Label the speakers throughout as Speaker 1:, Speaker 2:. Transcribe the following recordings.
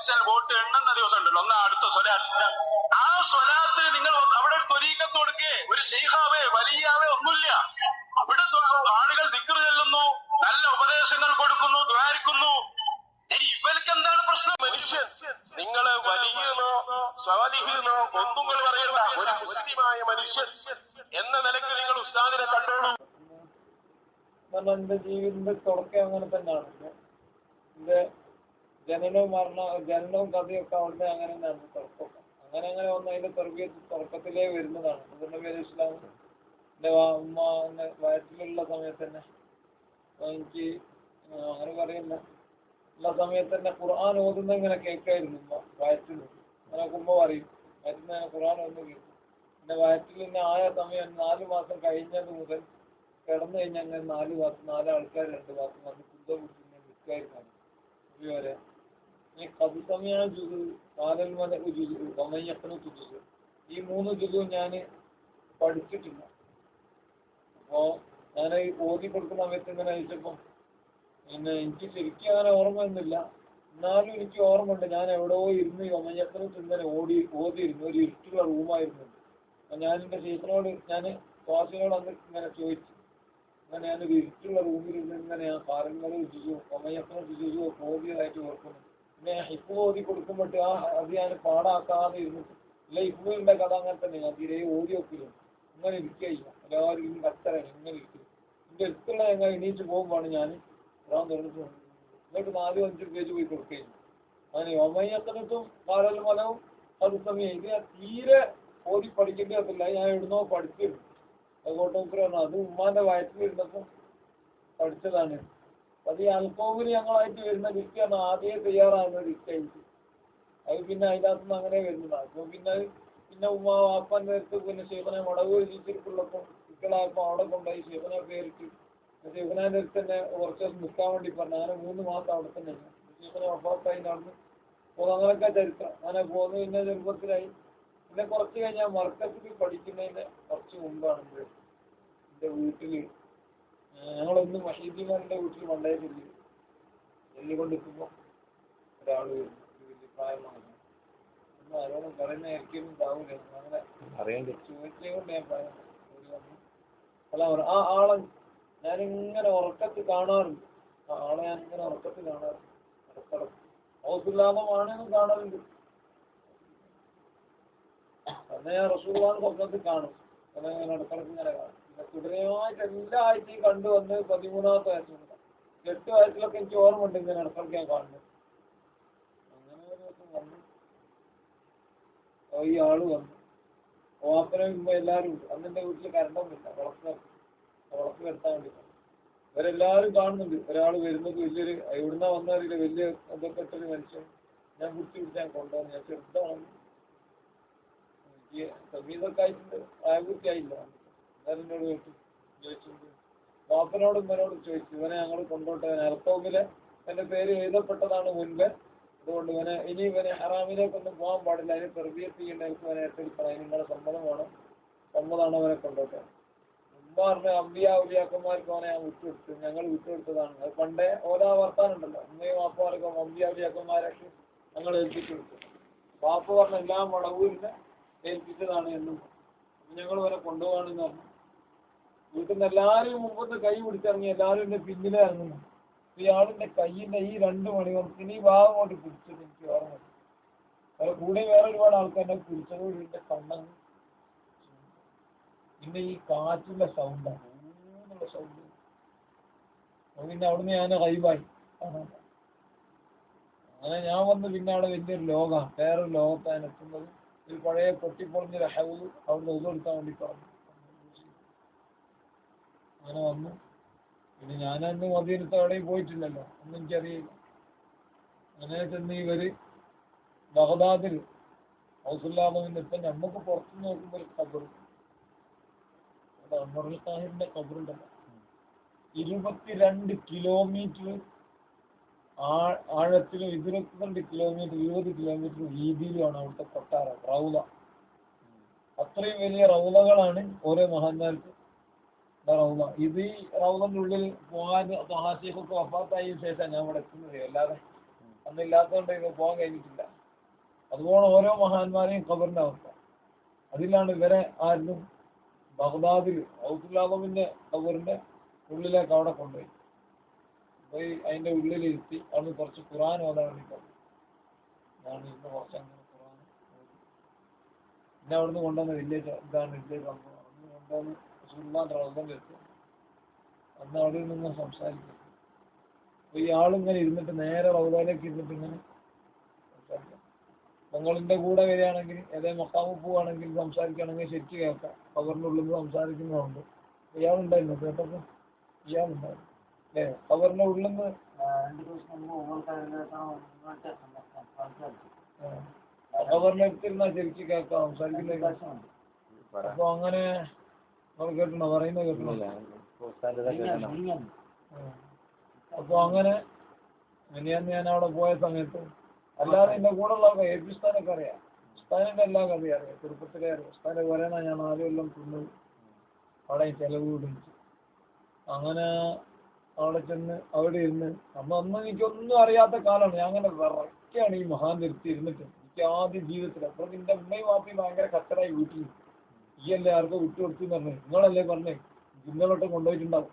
Speaker 1: Election vote എണ്ണുന്ന ദിവസം ഉണ്ടല്ലോ ഒന്നാ അടുത്ത സ്വലാത്ത് ആ സ്വലാത്ത് നിങ്ങൾ അവിടെ ത്വരീക്കത്ത് കൊടുക്കേ. ഒരു ഷെയ്ഖാവേ വലിയാവേ ഒന്നുമില്ല. അവിടെ ആളുകൾ ദിക്ർ ചെല്ലുന്നു. നല്ല ഉപദേശങ്ങൾ കൊടുക്കുന്നു ദ്വാരിക്കുന്നു. എന്താണ് പ്രശ്നം? മനുഷ്യൻ നിങ്ങൾ വലിയെന്നോ സ്വാലിഹിന്നോ ഒന്നും പറയണ്ട ഒരു മുസ്ലിമായ മനുഷ്യൻ എന്ന നിലയ്ക്ക് നിങ്ങൾ ഉസ്താദിനെ കണ്ടോളൂ.
Speaker 2: കാരണം എന്റെ ജീവിതത്തിന്റെ തുടക്കം അങ്ങനെ തന്നെയാണ്. എന്റെ ജനനവും മരണ ജനനവും കഥയൊക്കെ അവിടുന്ന് അങ്ങനെ തന്നെയാണ് തുടക്കം അങ്ങനെ അങ്ങനെ വന്ന് അതിന്റെ തെർബിയത്ത് തുടക്കത്തിലേ വരുന്നതാണ്. അതിന്റെ പേര് ഇസ്ലാം. എന്റെ അമ്മ വയറ്റിലുള്ള സമയത്ത് തന്നെ എനിക്ക് അങ്ങനെ പറയില്ല. ഉള്ള സമയത്ത് തന്നെ ഖുർആൻ ഓതുന്ന ഇങ്ങനെ കേൾക്കായിരുന്നു വയറ്റിൽ അങ്ങനെ ഉമ്മ പറയും വയറ്റിൽ നിന്ന് ഖുർആൻ ഓന്ന് കേൾക്കും എന്റെ വയറ്റിൽ തന്നെ ആയ സമയം നാലു മാസം കഴിഞ്ഞത് മുതൽ കിടന്നു കഴിഞ്ഞാൽ അങ്ങനെ നാല് മാസം നാല് ആൾക്കാർ രണ്ട് മാസം വന്ന് കുന്ത കുടിച്ച് നിൽക്കായിരുന്നു ഇതുവരെ ഈ കഥസമയാണ് ജുദു കാലൽ മല ജുദു സമയത്തിന് ജുദു ഈ മൂന്ന് ജുദു ഞാൻ പഠിച്ചിട്ടില്ല. അപ്പോ ഞാൻ ഈ ഓതി കൊടുക്കുന്ന സമയത്ത് ഇങ്ങനെ അയച്ചപ്പം പിന്നെ എനിക്ക് ശരിക്കും അങ്ങനെ ഓർമ്മയൊന്നുമില്ല. എന്നാലും എനിക്ക് ഓർമ്മയുണ്ട്. ഞാൻ എവിടെയോ ഇരുന്ന് യമയത്തിന് ഇന്നലെ ഓടി ഓതിയിരുന്നു. ഒരു ഇരുട്ടുള്ള റൂമായിരുന്നു ഞാൻ എന്റെ ടീച്ചറിനോട് ഞാൻ ക്ലാസ്സിനോട് അന്ന് ഇങ്ങനെ ചോദിച്ചു. അങ്ങനെ ഞാനൊരു ഇരുട്ടുള്ള റൂമിൽ ഇരുന്ന് ഇങ്ങനെ ആ പാറങ്ങൾ രുചിച്ചു ഒമയത്തിന് രുചിച്ചു ഓതിയതായിട്ട് ഓർക്കുന്നു. ഹിപ്പ് ഓതി കൊടുക്കുമ്പോട്ട് ആ അത് ഞാൻ പാടാക്കാതെ ഇരുന്നിട്ട് ഇല്ല ഹിപ്പുവിന്റെ കഥ അങ്ങനെ തന്നെ ഞാൻ തീരെ ഓതി വെക്കില്ല ഇങ്ങനെ ഇരിക്കുകയില്ല എല്ലാവരും ഇന്ന് കത്തരാണ് ഇങ്ങനെ ഇരിക്കും. എന്റെ അടുത്തുള്ള ഞങ്ങൾ എണീച്ച് പോകുമ്പോഴാണ് ഞാൻ ഇറാൻ തുറന്നിട്ട് എന്നിട്ട് നാലും അഞ്ചും പേജ് പോയി കൊടുക്കുകയും അങ്ങനെ ഒമയത്തിനത്തും കാലൽ മലവും അത് സമയം ഇത് ഞാൻ തീരെ ഓതി പഠിക്കേണ്ടതില്ല ഞാൻ എവിടുന്നോ പഠിച്ചിരുന്നു. കോട്ടോപ്പുരാണ് അത് ഉമ്മാന്റെ വയറ്റിലിരുന്നപ്പം പഠിച്ചതാണ്. അത് ഈ അൽക്കോവിന് ഞങ്ങളായിട്ട് വരുന്ന ലിസ്റ്റാണ് ആദ്യമേ തയ്യാറാകുന്ന ലിസ്റ്റായിട്ട് അത് പിന്നെ അതിനകത്ത് നിന്ന് അങ്ങനെ വരുന്നതാണ് അപ്പോൾ പിന്നെ പിന്നെ ഉമ്മ വാപ്പാന്റെ അടുത്ത് പിന്നെ ശിവനെ മുടവ് വെച്ചിട്ടുള്ളപ്പം കുട്ടികളായപ്പോൾ അവിടെ കൊണ്ടുപോയി ശിവനെ പേരിട്ട് ശിവനാന്റെ അടുത്ത് തന്നെ കുറച്ച് ദിവസം നിൽക്കാൻ വേണ്ടി പറഞ്ഞു. അങ്ങനെ മൂന്ന് മാസം അവിടെ തന്നെ ശിവനെ ഒപ്പാത്തായി നടന്നു അപ്പോൾ അങ്ങനെയൊക്കെ ചരിത്രം. അങ്ങനെ പോന്നു പിന്നെ ചെറുപ്പത്തിലായി. പിന്നെ കുറച്ച് കഴിഞ്ഞാൽ മർക്കത്തിൽ പഠിക്കുന്നതിന്റെ കുറച്ച് മുമ്പാണ് എന്റെ വീട്ടിൽ ഏഹ് ഞങ്ങളൊന്ന് മഹീദിമാരുടെ വീട്ടിൽ മണ്ടായിട്ടില്ല ഡൽഹി ഒരാൾ വലിയ പ്രായമാണ് ഒന്നും പറയുന്ന എനിക്കൊന്നും താവൂല അങ്ങനെ
Speaker 3: അറിയാൻ
Speaker 2: ചോദിച്ചേ കൊണ്ട് ഞാൻ പറയുന്നത് അല്ല ആ ആളെ ഞാനിങ്ങനെ ഉറക്കത്തിൽ കാണാറുണ്ട്. ആ ആളെ ഞാൻ ഇങ്ങനെ ഉറക്കത്തിൽ കാണാറുണ്ട്. ഇടക്കിടക്ക് ഹൗസില്ലാതമാണെന്നും കാണാറുണ്ട്. അന്ന് ഞാൻ റസൂള്ളാന്ന് സ്വപ്നത്തിൽ കാണും. അങ്ങനെ ഇടക്കിടക്ക് ഇങ്ങനെ കാണും. പിന്നെ എല്ലാ ആഴ്ചയും കണ്ടുവന്ന് പതിമൂന്നാമത്തെ വയസ്സിൽ എട്ട് വയസ്സിലൊക്കെ എനിക്ക് ഓർമ്മ ഇങ്ങനെ ഞാൻ കാണുന്നത്. അങ്ങനെ ഒരു ദിവസം വന്നു. ഈ ആൾ വന്നു. ഓപ്പനും എല്ലാവരും അന്ന് എന്റെ വീട്ടിൽ കരണ്ടൊന്നുമില്ല. വിളക്ക് വിളക്ക് വരുത്താൻ വേണ്ടി. ഇവരെല്ലാവരും കാണുന്നുണ്ട്. ഒരാൾ വരുന്നത് വലിയൊരു എവിടുന്നാ വന്നറിയില്ല വലിയ എന്തൊക്കെ ഇട്ടൊരു മനുഷ്യൻ. ഞാൻ കുറിച്ച് പിടിച്ച് ഞാൻ കൊണ്ടുവന്നു. ഞാൻ ചെറുതാണ് എനിക്ക് സംഗീതമൊക്കെ ആയിട്ടുണ്ട് പ്രായപൂർത്തിയായില്ല. എന്നോട് ചോദിച്ചു ചോദിച്ചിട്ടുണ്ട് വാപ്പനോടും ഇവനോടും ചോദിച്ചു ഇവനെ ഞങ്ങൾ കൊണ്ടോട്ടെ അൽക്കോമിലെ എന്റെ പേര് എഴുതപ്പെട്ടതാണ് മുൻപ്. അതുകൊണ്ട് ഇവനെ ഇനി ഇവനെ ഹറാമിലേക്കൊന്നും പോകാൻ പാടില്ല. അതിന് തെർബിയത്ത് ചെയ്യേണ്ടവർക്ക് ഇവനെ ഏറ്റെടുക്കണം അതിന് നിങ്ങളുടെ സമ്മതം വേണം. സമ്മതമാണ് അവനെ കൊണ്ടോട്ടെ ഉമ്മ പറഞ്ഞ അമ്പിയ ഉലിയാക്കന്മാർക്ക് അവനെ ഞാൻ വിട്ടുകൊടുത്തു. ഞങ്ങൾ വിട്ടുകൊടുത്തതാണ്. അത് പണ്ടേ ഓരോ വർത്താനുണ്ടല്ലോ ഉമ്മയും വാപ്പമാർക്കും അമ്പിയ ഔലിയാക്കന്മാരൊക്കെ ഞങ്ങൾ ഏൽപ്പിച്ചു കൊടുത്തു വാപ്പ പറഞ്ഞ എല്ലാം വളവൂരിനെ ഏൽപ്പിച്ചതാണ് എന്നും ഞങ്ങൾ ഇവരെ കൊണ്ടുപോകാണെന്ന് പറഞ്ഞു. വീട്ടിൽ നിന്ന് എല്ലാവരും മുമ്പത്ത് കൈ പിടിച്ചിറങ്ങി എല്ലാവരും എന്റെ പിന്നിലെ ഇറങ്ങുന്നു ഇയാളിന്റെ കയ്യിന്റെ ഈ രണ്ട് മണിക്കൂർ ഈ ഭാഗം കൊണ്ട് പിടിച്ചത് എനിക്ക് ഓർമ്മ അത് കൂടെ വേറെ ഒരുപാട് ആൾക്കാരെ പിടിച്ചത് എന്റെ കണ്ണങ്ങ് പിന്നെ ഈ കാറ്റിന്റെ സൗണ്ടാണ് ഊന്നുള്ള സൗണ്ട് പിന്നെ അവിടുന്ന് ഞാൻ കൈവായി അങ്ങനെ ഞാൻ വന്ന് പിന്നെ അവിടെ വലിയൊരു ലോകമാണ് വേറൊരു ലോകത്താണ് എത്തുന്നത്. ഒരു പഴയ പൊട്ടിപ്പൊളിഞ്ഞൊരു ഹൗസ് അവിടുന്ന് ഉതെടുക്കാൻ വേണ്ടി പറഞ്ഞു. അങ്ങനെ വന്നു. പിന്നെ ഞാനന്ന് മദീനത്ത് അവിടെയും പോയിട്ടില്ലല്ലോ. ഒന്നും എനിക്കറിയില്ല. അങ്ങനെ ചെന്ന് ഇവർ ബഹദാദിൽ ഹൗസുല്ലാമിന്റെ ഇപ്പൊ നമുക്ക് പുറത്തു നോക്കുമ്പോൾ കബർ അമറുൽ താഹിറിന്റെ കബറുണ്ടല്ലോ ഇരുപത്തിരണ്ട് കിലോമീറ്റർ ആഴത്തിലും ഇരുപത്തിരണ്ട് കിലോമീറ്റർ ഇരുപത് കിലോമീറ്റർ വീതിയിലുമാണ് അവിടുത്തെ കൊട്ടാരം റൗല അത്രയും വലിയ റൗലകളാണ് ഓരോ മഹാന്മാർക്ക്. റൗല ഇത് ഈ റൗലന്റെ ഉള്ളിൽ പോകാൻ മഹാശേഖൊക്കെ വഫാത്തായ ശേഷം ഞാൻ ഇവിടെ എത്തുന്നത്. അല്ലാതെ അന്നില്ലാത്തതുകൊണ്ട് ഇത് പോകാൻ കഴിഞ്ഞിട്ടില്ല. അതുപോലെ ഓരോ മഹാന്മാരെയും ഖബറിന്റെ അവസ്ഥ. അതിലാണ് ഇവരെ ആരും ബഗ്ദാദിൽ ഔസുല്ലാദമിന്റെ ഖബറിന്റെ ഉള്ളിലേക്ക് അവിടെ കൊണ്ടുപോയി. പോയി അതിന്റെ ഉള്ളിലിരുത്തി അവിടുന്ന് കുറച്ച് ഖുറാൻ ഓതാൻ വേണ്ടി ഞാൻ ഇന്ന് കുറച്ച് അങ്ങനെ ഖുറാൻ. പിന്നെ അവിടുന്ന് കൊണ്ടുവന്ന വില്ലേജ് ഇതാണ് വില്ലേജ് അവിടുന്ന് കൊണ്ടുവന്ന് റസൂല്ലാൻ റൗദയിലെത്തി അന്ന് അവിടെ നിന്ന് സംസാരിക്കും അപ്പോൾ ഇയാളിങ്ങനെ ഇരുന്നിട്ട് നേരെ റൗദാലേക്ക് ഇരുന്നിട്ട് ഇങ്ങനെ നിങ്ങളിന്റെ കൂടെ വരികയാണെങ്കിൽ ഏതേ മക്കാമ് പോവുകയാണെങ്കിൽ സംസാരിക്കുകയാണെങ്കിൽ ശരിക്ക് കേൾക്കാം. കവറിന്റെ ഉള്ളിൽ നിന്ന് സംസാരിക്കുന്നതുകൊണ്ട് ഇയാളുണ്ടായിരുന്നു കേട്ടപ്പോൾ ഇയാളുണ്ടായിരുന്നു. അല്ലേ? കവറിന്റെ ഉള്ളിൽ നിന്ന് കവറിനെടുത്തിരുന്നാൽ ശരിക്ക് കേൾക്കാം സംസാരിക്കുന്ന അപ്പൊ അങ്ങനെ കേട്ടണോ പറയുന്നത് കേട്ടണോ അപ്പൊ അങ്ങനെ മിനിയാന്ന് ഞാൻ അവിടെ പോയ സമയത്ത് അല്ലാതെ എന്റെ കൂടെ ഉള്ള എ പി സ്ഥാനൊക്കെ അറിയാം. ഉസ്താനിന്റെ എല്ലാ കഥയും അറിയാം. ചെറുപ്പത്തിലെ അറിയാം ഉസ്താനെ പറയണ ഞാൻ നാല് കൊല്ലം തിന്നു അവിടെ ചെലവ് പിടിച്ചു അങ്ങനെ അവിടെ ചെന്ന് അവിടെ ഇരുന്ന് അന്ന് അന്ന് എനിക്കൊന്നും അറിയാത്ത കാലമാണ്. ഞാൻ അങ്ങനെ വിറക്കാണ് ഈ മഹാൻ നിർത്തി ഇരുന്നിട്ട്. എനിക്ക് ആദ്യ ജീവിതത്തിൽ അപ്പോൾ നിന്റെ ഉമ്മയും വാപ്പയും ഭയങ്കര കച്ചറായി വീട്ടിൽ ഈ അല്ലേ ആർക്കോ വിട്ടു കൊടുത്തു പറഞ്ഞു. നിങ്ങളല്ലേ പറഞ്ഞേ? ഇന്നലോട്ട് കൊണ്ടുപോയിട്ടുണ്ടാവും.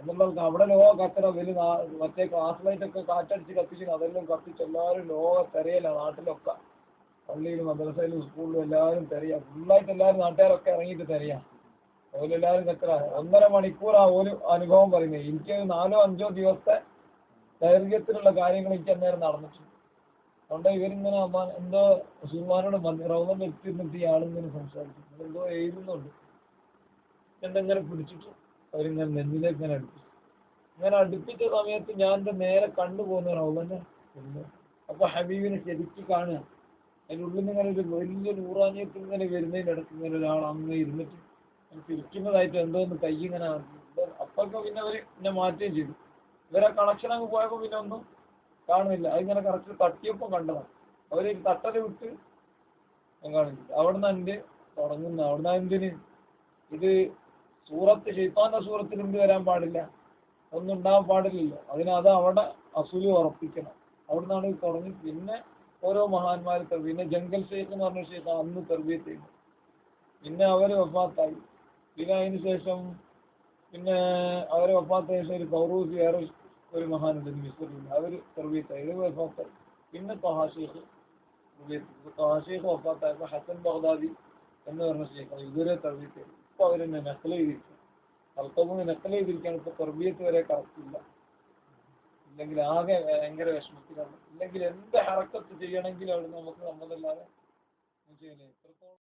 Speaker 2: എന്നുള്ളത് അവിടെ ലോക കച്ചറ വലിയ മറ്റേ ക്ലാസ് ലൈറ്റ് ഒക്കെ കാറ്റടിച്ച് കത്തിക്കുന്നു അതെല്ലാം കത്തിച്ച് എല്ലാവരും ലോക തിരയല്ല നാട്ടിലൊക്കെ. പള്ളിയിലും മദ്രസയിലും സ്കൂളിലും എല്ലാവരും തെരയാ. ഫുള്ളായിട്ട് എല്ലാവരും നാട്ടുകാരൊക്കെ ഇറങ്ങിയിട്ട് തെരയാ. ഓലെല്ലാവരും കച്ചറ ഒന്നര മണിക്കൂറാ ഒരു അനുഭവം പറയുന്നത് എനിക്ക് നാലോ അഞ്ചോ ദിവസത്തെ ദൈർഘ്യത്തിലുള്ള കാര്യങ്ങൾ എനിക്ക് അന്നേരം നടന്നിട്ടുണ്ട്. അതുകൊണ്ട് ഇവരിങ്ങനെ എന്തോ സുൽമാനോട് റൗദം എത്തിയിരുന്നിട്ട് ഇയാളിങ്ങനെ സംസാരിച്ചു. എന്തോ എഴുതുന്നുണ്ട്. എന്തെങ്ങനെ പിടിച്ചിട്ട് അവരിങ്ങനെ നെഞ്ചിലേക്ക് ഇങ്ങനെ അടുപ്പിച്ചു. ഇങ്ങനെ അടുപ്പിച്ച സമയത്ത് ഞാൻ എന്റെ നേരെ കണ്ടു പോകുന്ന റൗദനെ അപ്പൊ ഹബീബിനെ ശരിക്ക് കാണുക. അതിന്റെ ഉള്ളിൽ നിന്ന് ഇങ്ങനെ ഒരു വലിയ നൂറാനിയത്തിൽ ഇങ്ങനെ വരുന്നതിന്റെ ഇടയ്ക്ക് ഇങ്ങനെ ഒരാൾ അങ്ങ് ഇരുന്നിട്ട് തിരിക്കുന്നതായിട്ട് എന്തോ ഒന്ന് കൈ ഇങ്ങനെ അപ്പൊക്കെ പിന്നെ അവർ എന്നെ മാറ്റുകയും ചെയ്തു. ഇവരെ കണക്ഷൻ അങ്ങ് പോയപ്പോൾ പിന്നെ ഒന്നും കാണുന്നില്ല. അതിങ്ങനെ കറക്റ്റ് തട്ടിയപ്പോൾ കണ്ടതാണ് അവർ തട്ടൽ വിട്ട് ഞാൻ കാണില്ല അവിടുന്ന് എന്റെ തുടങ്ങുന്ന. അവിടുന്ന് എന്തിന്? ഇത് സൂറത്ത് ഷെയ്ഫാന്റെ സൂറത്തിൽ എന്ത് വരാൻ പാടില്ല. ഒന്നും ഉണ്ടാവാൻ പാടില്ലല്ലോ. അതിനത് അത് അവിടെ അസൂൽ ഉറപ്പിക്കണം. അവിടുന്നാണ് ഇത് തുടങ്ങി. പിന്നെ ഓരോ മഹാന്മാർ പിന്നെ ജംഗൽ ഷെയ്ഖ് എന്ന് പറഞ്ഞ ഷെയ്ഖ് അന്ന് തെർബീത്ത് ചെയ്തു. പിന്നെ അവർ വഫാത്തായി. പിന്നെ അതിന് ശേഷം പിന്നെ അവരെ വഫാത്തായ ശേഷം ഒരു കൗറൂസ് വേറെ ഒരു മഹാനുണ്ട് മിസ്രിൽ അവർ സർവീസ് ഇത് വഫാത്തായി പിന്നെ തൊഹാഷേഖ് തൊഹാഷേഖ് ഹസൻ ബഗ്ദാദി എന്ന് പറഞ്ഞ ഷെയ്ഖ് ഇതുവരെ സർവീസ് ചെയ്തു. ഇപ്പൊ അവരെന്നെ നക്കൽ ചെയ്തിരിക്കും അൽക്കബൂന്ന് നക്കൽ ചെയ്തിരിക്കുകയാണ് ഇപ്പൊ സർവീസ് വരെ കറക്റ്റില്ല ഇല്ലെങ്കിൽ ആകെ ഭയങ്കര വിഷമത്തിലാണ്. ഇല്ലെങ്കിൽ എന്ത് ഹറക്കത്ത് ചെയ്യണമെങ്കിലും അവിടെ നമുക്ക് നമ്മളല്ലാതെ എത്രത്തോളം